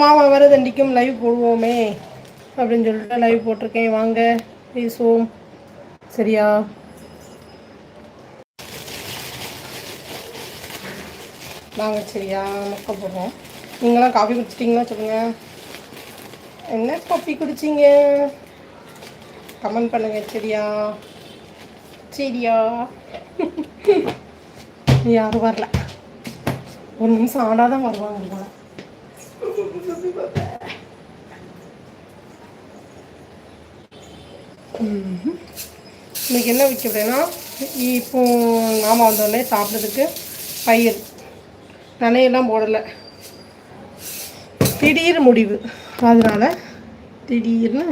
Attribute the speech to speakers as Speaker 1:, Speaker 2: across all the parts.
Speaker 1: மாமா வர தண்டிக்கும் லைவ் போடுவோமே அப்படின்னு சொல்லிட்டு லைவ் போட்டிருக்கேன். வாங்க பேசுவோம். சரியா? வாங்க சரியா? மொக்க போடுவோம். நீங்களாம் காஃபி குடிச்சிட்டிங்களா சொல்லுங்க. என்ன காஃபி குடிச்சிங்க? கமெண்ட் பண்ணுங்க சரியா? சரியா? யாரும் வரல. ஒரு நிமிஷம் ஆனாதான் வருவாங்க இன்னைக்கு என்ன வைக்கிறேன்னா இப்போ மாமா வந்தோடனே சாப்பிட்றதுக்கு பயிர் நனையெல்லாம் போடலை. திடீர் முடிவு. அதனால திடீர்னு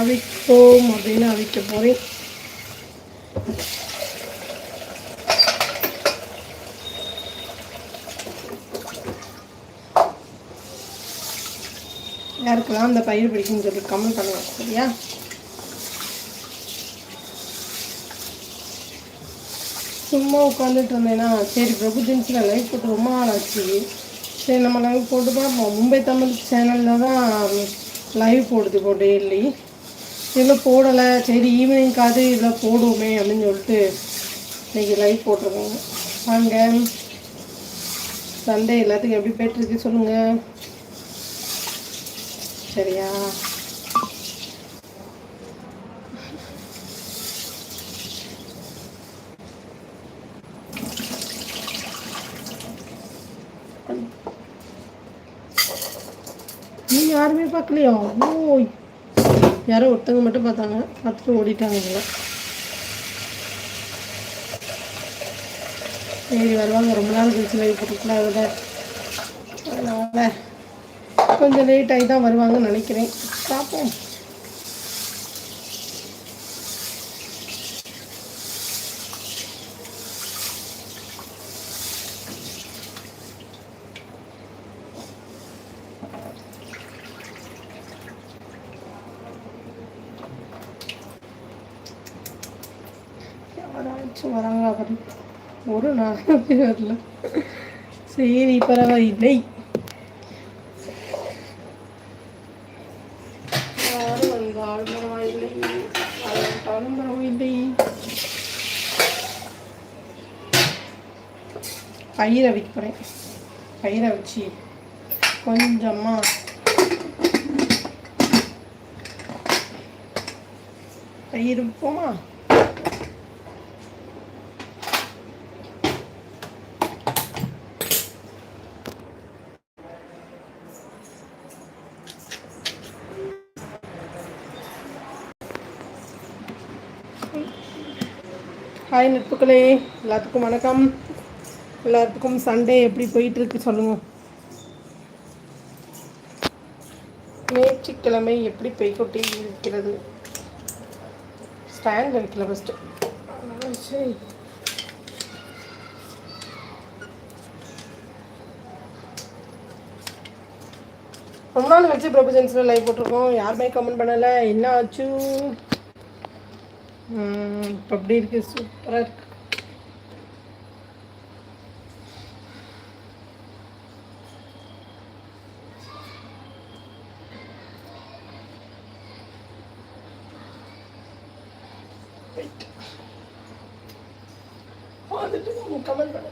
Speaker 1: அவிப்போம் அப்படின்னு அவிக்க போகிறேன் யாருக்கெல்லாம் அந்த பயிர் பிடிக்கும்னு சொல்லி கமெண்ட் பண்ணுங்க சரியா? சும்மா உட்காந்துட்டு இருந்தேன்னா சரி பிரபு ஜென்ஸில் லைவ் போட்டு ரொம்ப நாள் ஆச்சு. சரி நம்ம லைவ் போட்டு பார்ப்போம். மும்பை தமிழ் சேனலில் தான் லைவ் போடுது இப்போ டெய்லி இதில் போடலை. சரி ஈவினிங்காவது இதில் போடுவோமே அப்படின்னு சொல்லிட்டு இன்றைக்கி லைவ் போட்டிருக்கோங்க. வாங்க. சண்டே எல்லாத்துக்கும் எப்படி போயிட்டுருக்கு சொல்லுங்கள் சரியா? நீ யாருமே பார்க்கலையா? ஓ யாரோ ஒருத்தவங்க மட்டும் பார்த்தாங்க. பார்த்துட்டு ஓடிட்டாங்க சரி வருவாங்க. ரொம்ப நாள் கழிச்சு லைவ் போட்டுக்கூடாதுல அதனால கொஞ்சம் லேட் ஆகி தான் வருவாங்கன்னு நினைக்கிறேன். பார்ப்போம். யாராச்சும் வராங்க ஒரு நாள் வரல. சரி பரவாயில்லை யார் வந்தாலும் பரவாயில்லை யாரும் பரவாயில்லை பயிரை வைக்கிறேன் பயிரை வச்சு கொஞ்சமா பயிர் போமா ஹாய் நட்புகளே எல்லாத்துக்கும் வணக்கம். எல்லாத்துக்கும் சண்டே எப்படி போயிட்டு இருக்கு சொல்லுங்க. ஞாயிற்றுக்கிழமை எப்படி பெய்கொட்டி இருக்கிறது? ஸ்டாண்ட் வைக்கல ஃபஸ்ட்டு சரி ரொம்ப நாள் வச்சு ப்ரொபோசன்ஸில் லைவ் போட்டிருக்கோம். யாருமே கமெண்ட் பண்ணலை. என்ன ஆச்சு? இப்போ அப்படி இருக்குது சூப்பராக இருக்குது Wait. பார்த்துட்டு கமெண்ட் பண்ணுங்க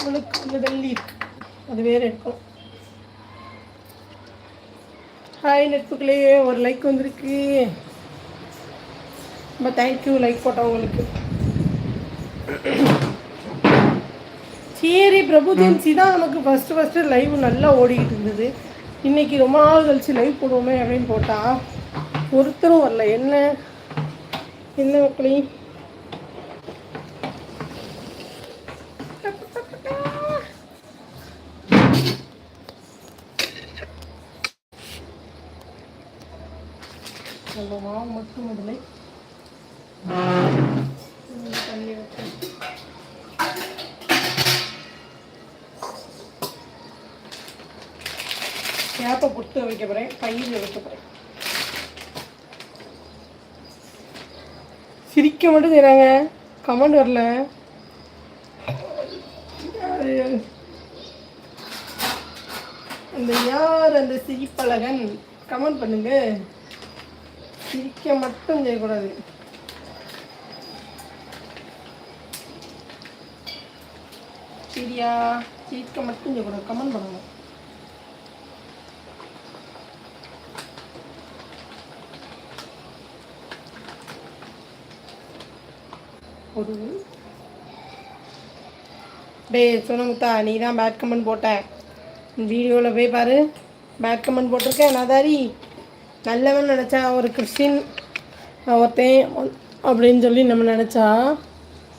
Speaker 1: உங்களுக்கு அந்த வெள்ளி இருக்கு அது வேற இருக்கும் ஹாய் நட்புகளே ஒரு லைக் வந்திருக்கு. ரொம்ப தேங்க்யூ லைக் போட்டவங்களுக்கு. சரி பிரபு ஜென்சி தான் நமக்கு ஃபஸ்ட்டு ஃபஸ்ட்டு லைவ் நல்லா ஓடிக்கிட்டு இருந்தது. இன்னைக்கு ரொம்ப நாள் கழிச்சு லைவ் போடுவோமே அப்படின்னு போட்டால் ஒருத்தரும் வரல. என்ன? என்ன மக்களையும் நம்ம மாவு மட்டும் தண்ணி கேப்பை புட்டு வைக்க போகிறேன் பயிர் வைக்க போகிறேன் சிரிக்க மட்டும் செய்கிறாங்க கமெண்ட் வரல. அந்த யார் அந்த சிரிப்பழகன்? கமெண்ட் பண்ணுங்க. சிரிக்க மட்டும் செய்யக்கூடாது. சரியா சிரிக்க மட்டும் செய்யக்கூடாது. கமெண்ட் பண்ணணும் ஒரு டேய் சொன்னமுத்தா நீ தான் பேட் கமெண்ட் போட்ட. வீடியோவில் போய் பாரு. பேட் கமெண்ட் போட்டிருக்கேன் நதாரி நல்லவன் நினச்சா ஒரு கிறிஸ்டின் ஒருத்தன் அப்படின்னு சொல்லி நம்ம நினச்சா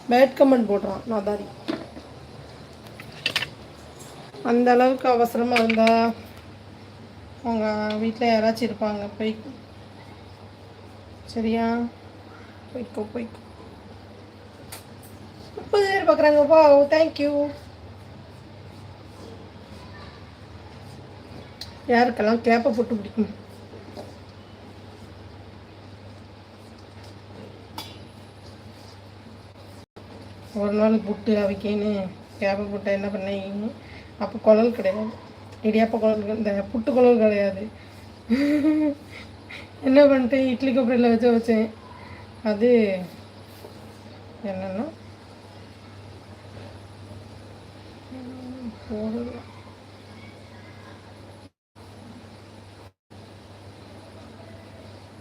Speaker 1: பேட் கமெண்ட் போடுறான் நதாரி. அந்த அளவுக்கு அவசரமாக இருந்தால் அவங்க வீட்டில் யாராச்சும் இருப்பாங்க. போய் சரியா? போய்க்கோ போய்க்கோ. முப்பது பேர் பார்க்குறாங்க வா தேங்க்யூ யாருக்கெல்லாம் கேப்பை போட்டு பிடிக்கும் ஒரு நாள் புட்டு அவிக்கேன்னு கேப்பை புட்டை என்ன பண்ணேன் அப்போ குழல் கிடையாது. இடியாப்ப குழல் இந்த புட்டு குழல் கிடையாது. என்ன பண்ணிட்டேன்? இட்லி கொப்பரையில் வச்சு வச்சேன். அது என்னென்னா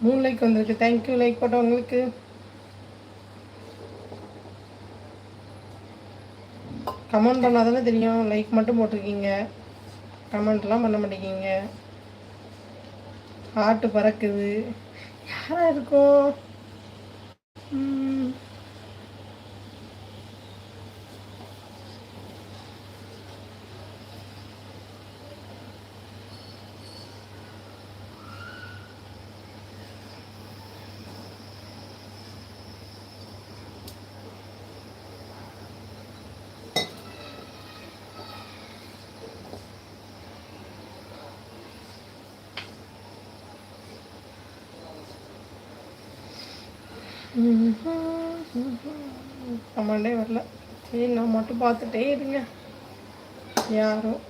Speaker 1: மூணு லைக் வந்திருக்கு. தேங்க்யூ லைக் போட்டவங்களுக்கு கமெண்ட் பண்ணால் தானே தெரியும். லைக் மட்டும் போட்டிருக்கீங்க. கமெண்ட்லாம் பண்ண மாட்டேங்கிங்க ஹார்ட்டு பறக்குது. யாரா இருக்கும் கமெண்டே வரல. சரி நான் மட்டும் பார்த்துட்டே இருங்க. யாரும்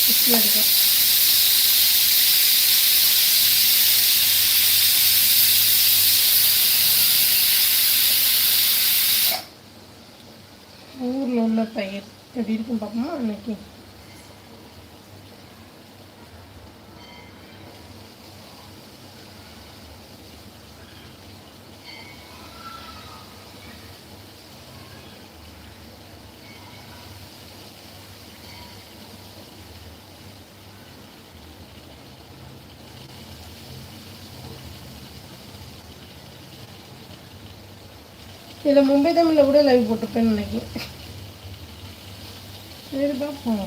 Speaker 1: குட்டியாக இருக்கும் ஊரில் உள்ள பயிர் எப்படி இருக்கும் பார்ப்போமா அன்னைக்கு? இதில் மும்பை தமிழில் கூட லைவ் போட்டிருப்பேன்னு நினைக்கிறேன். சரி பார்ப்போம்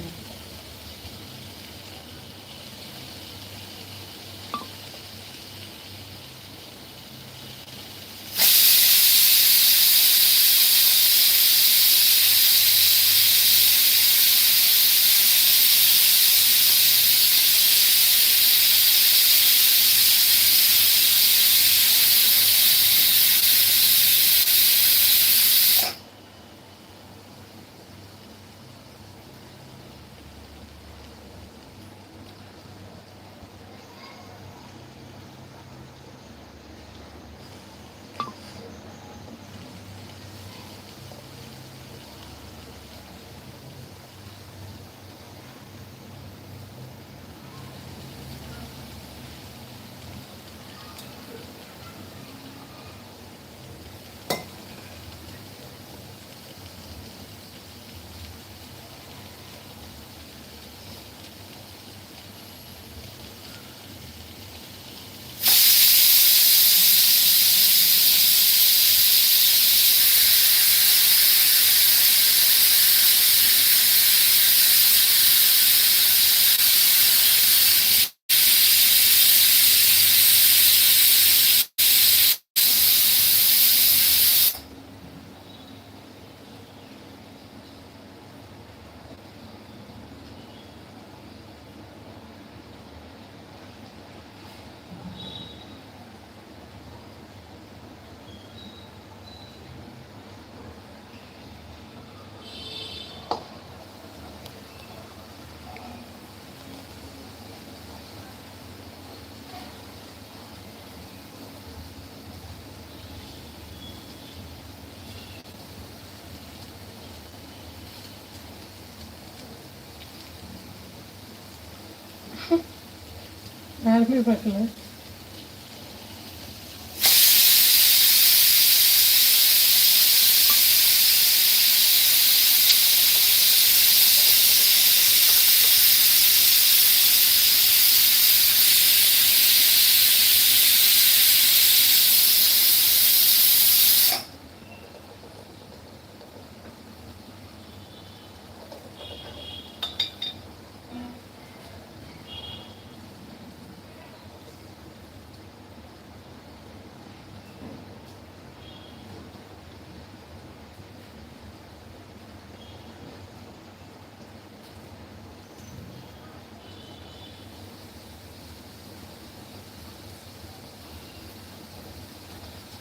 Speaker 1: யாருமே பார்க்கல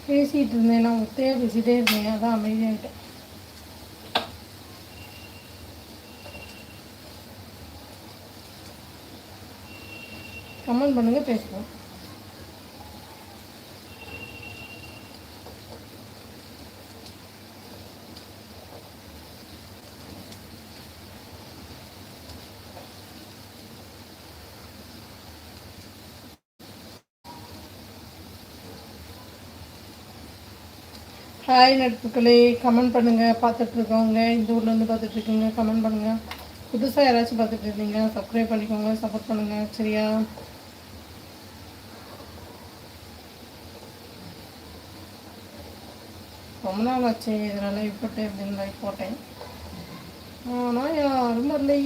Speaker 1: பேசிகிட்டு இருந்தேன். நான் ஒத்தையாக பேசிகிட்டே இருந்தேன். அதான் அமைதியாகிட்டேன் கமெண்ட் பண்ணுங்கள் பேசுவோம். ஹாய் நட்புகளே கமெண்ட் பண்ணுங்கள் பார்த்துட்ருக்கவங்க இந்த ஊர்லேருந்து பார்த்துட்ருக்கீங்க கமெண்ட் பண்ணுங்கள் புதுசாக யாராச்சும் பார்த்துட்டு இருந்தீங்க சப்ஸ்கிரைப் பண்ணிக்கோங்க சப்போர்ட் பண்ணுங்கள் சரியா? ரொம்ப நாள் ஆச்சு. இதனால் லைவ் அப்படின்னு லைக் போட்டேன் ஆனால் யாரும் இல்லை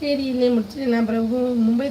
Speaker 1: தெரியல முடிச்சு நான் பிறகு மும்பை